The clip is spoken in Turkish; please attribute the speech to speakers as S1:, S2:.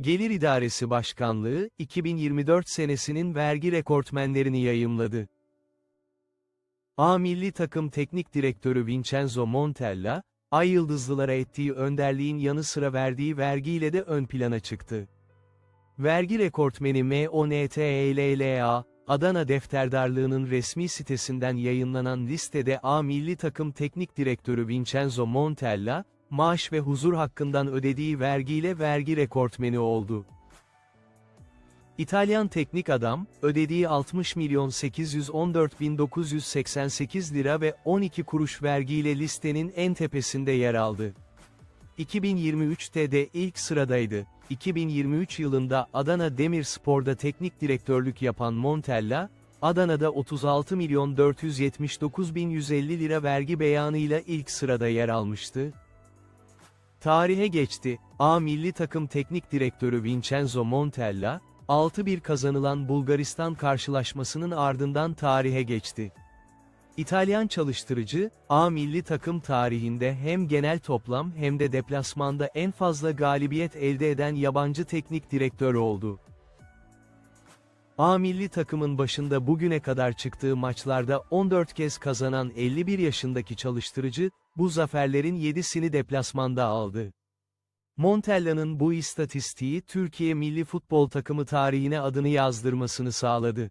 S1: Gelir İdaresi Başkanlığı, 2024 senesinin vergi rekortmenlerini yayımladı. A milli takım teknik direktörü Vincenzo Montella, Ay Yıldızlılara ettiği önderliğin yanı sıra verdiği vergiyle de ön plana çıktı. Vergi rekortmeni MONTELLA, Adana Defterdarlığı'nın resmi sitesinden yayınlanan listede A milli takım teknik direktörü Vincenzo Montella, maaş ve huzur hakkından ödediği vergiyle vergi rekortmeni oldu. İtalyan teknik adam, ödediği 60 milyon 814 bin 988 lira ve 12 kuruş vergiyle listenin en tepesinde yer aldı. 2023'te de ilk sıradaydı. 2023 yılında Adana Demirspor'da teknik direktörlük yapan Montella, Adana'da 36 milyon 479 bin 150 lira vergi beyanıyla ilk sırada yer almıştı. Tarihe geçti. A milli takım teknik direktörü Vincenzo Montella, 6-1 kazanılan Bulgaristan karşılaşmasının ardından tarihe geçti. İtalyan çalıştırıcı, A milli takım tarihinde hem genel toplam hem de deplasmanda en fazla galibiyet elde eden yabancı teknik direktör oldu. A milli takımın başında bugüne kadar çıktığı maçlarda 14 kez kazanan 51 yaşındaki çalıştırıcı, bu zaferlerin 7'sini deplasmanda aldı. Montella'nın bu istatistiği Türkiye milli futbol takımı tarihine adını yazdırmasını sağladı.